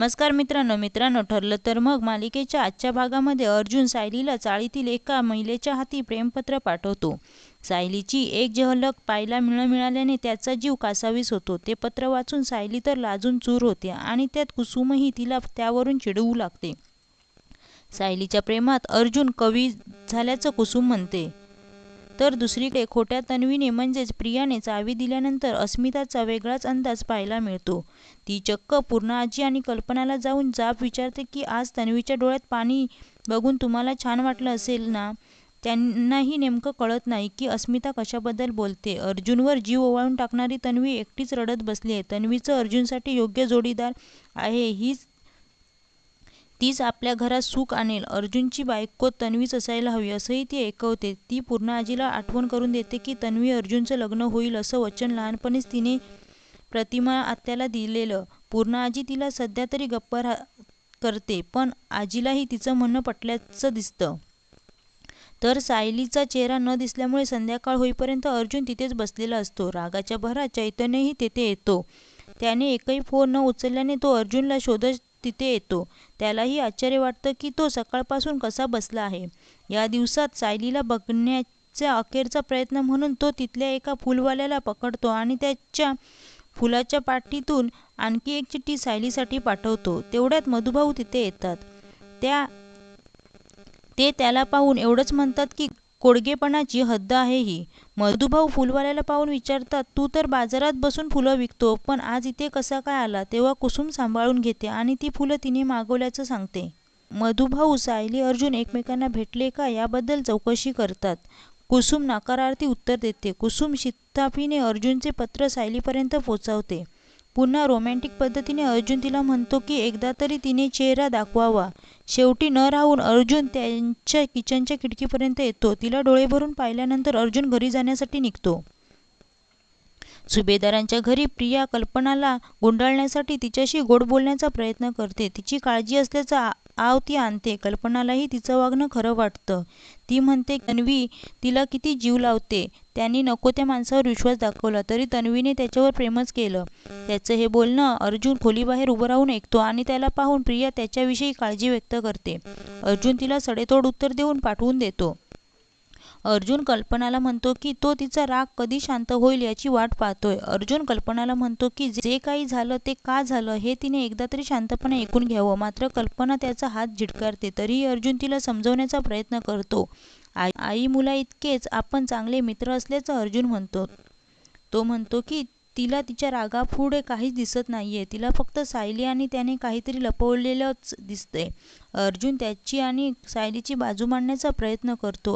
नमस्कार मित्रांनो मित्रांनो ठरलं तर मग मालिकेच्या आजच्या भागामध्ये अर्जुन सायलीला चाळीतील एका महिलेच्या हाती प्रेमपत्र पाठवतो. सायलीची एक झलक पाहायला मिळ मिळाल्याने त्याचा जीव कासावीस होतो. ते पत्र वाचून सायली तर लाजून चूर होते आणि त्यात कुसुमही तिला त्यावरून चिडवू लागते. सायलीच्या प्रेमात अर्जुन कवी झाल्याचं कुसुम म्हणते. तर दुसरीकडे खोट्या तन्वीने म्हणजेच प्रियाने चावी दिल्यानंतर अस्मिताचा वेगळाच अंदाज पाहायला मिळतो. ती चक्क पूर्ण आजी आणि कल्पनाला जाऊन जाब विचारते की आज तन्वीच्या डोळ्यात पाणी बघून तुम्हाला छान वाटलं असेल ना? त्यांनाही नेमकं कळत नाही की अस्मिता कशाबद्दल बोलते. अर्जुनवर जीव ओवाळून टाकणारी तन्वी एकटीच रडत बसली आहे. तन्वीचं अर्जुनसाठी योग्य जोडीदार आहे हीच तीच आपल्या घरात सुख आणेल. अर्जुनची बायको तन्वीच असायला हवी असंही ती ऐकवते. ती पूर्ण आजीला आठवण करून देते की तन्वी अर्जुनचं लग्न होईल असं वचन लहानपणीच तिने प्रतिमा आत्याला दिलेलं. पूर्ण आजी तिला सध्या तरी गप्प करते पण आजीलाही तिचं म्हणणं पटल्याचं दिसतं. तर सायलीचा चेहरा न दिसल्यामुळे संध्याकाळ होईपर्यंत अर्जुन तिथेच बसलेला असतो. रागाच्या भरात चैतन्यही तेथे येतो. त्याने एकही फोन न उचलल्याने तो अर्जुनला शोधत तिथे येतो. त्यालाही आश्चर्य वाटतं की तो सकाळपासून कसा बसला आहे. या दिवसात सायलीला बघण्याचा अखेरचा प्रयत्न म्हणून तो तिथल्या एका फुलवाल्याला पकडतो आणि त्याच्या फुलाच्या पाठीतून आणखी एक चिठ्ठी सायलीसाठी पाठवतो. तेवढ्यात मधुभाऊ तिथे येतात. त्या ते त्याला पाहून एवढंच म्हणतात की कोडगेपणाची हद्द आहे ही. मधुभाऊ फुलवाल्याला पाहून विचारतात तू तर बाजारात बसून फुलं विकतो पण आज इथे कसा काय आला? तेव्हा कुसुम सांभाळून घेते आणि ती फुलं तिने मागवल्याचं सांगते. मधुभाऊ सायली अर्जुन एकमेकांना भेटले का याबद्दल चौकशी करतात. कुसुम नकारार्थी उत्तर देते. कुसुम शिताफीने अर्जुनचे पत्र सायलीपर्यंत पोचवते. पुन्हा रोमॅन्टिक पद्धतीने अर्जुन तिला म्हणतो की एकदा तरी तिने चेहरा दाखवावा. शेवटी न राहून अर्जुन त्यांच्या किचनच्या खिडकीपर्यंत येतो. तिला डोळे भरून पाहिल्यानंतर अर्जुन घरी जाण्यासाठी निघतो. सुभेदारांच्या घरी प्रिया कल्पनाला गुंडाळण्यासाठी तिच्याशी गोड बोलण्याचा प्रयत्न करते. तिची काळजी असल्याचा आव ती आणते. कल्पनालाही तिचं वागणं खरं वाटतं. ती म्हणते तन्वी तिला किती जीव लावते. त्यांनी नको त्या माणसावर विश्वास दाखवला. तरी तन्वीने त्याच्यावर प्रेमच केलं. त्याचं हे बोलणं अर्जुन खोलीबाहेर उभं राहून ऐकतो आणि त्याला पाहून प्रिया त्याच्याविषयी काळजी व्यक्त करते. अर्जुन तिला सडेतोड उत्तर देऊन पाठवून देतो. अर्जुन कल्पनाला म्हणतो की तो तिचा राग कधी शांत होईल याची वाट पाहतोय. अर्जुन कल्पनाला म्हणतो की जे काही झालं ते का झालं हे तिने एकदा तरी शांतपणे ऐकून घ्यावं. मात्र कल्पना त्याचा हात झिडकारते तरीही अर्जुन तिला समजवण्याचा प्रयत्न करतो. आई आई मुला इतकेच आपण चांगले मित्र असल्याचं अर्जुन म्हणतो. तो म्हणतो की तिला तिच्या रागापुढे काहीच दिसत नाहीये. तिला फक्त सायली आणि त्याने काहीतरी लपवलेलंच दिसतंय. अर्जुन त्याची आणि सायलीची बाजू मांडण्याचा प्रयत्न करतो.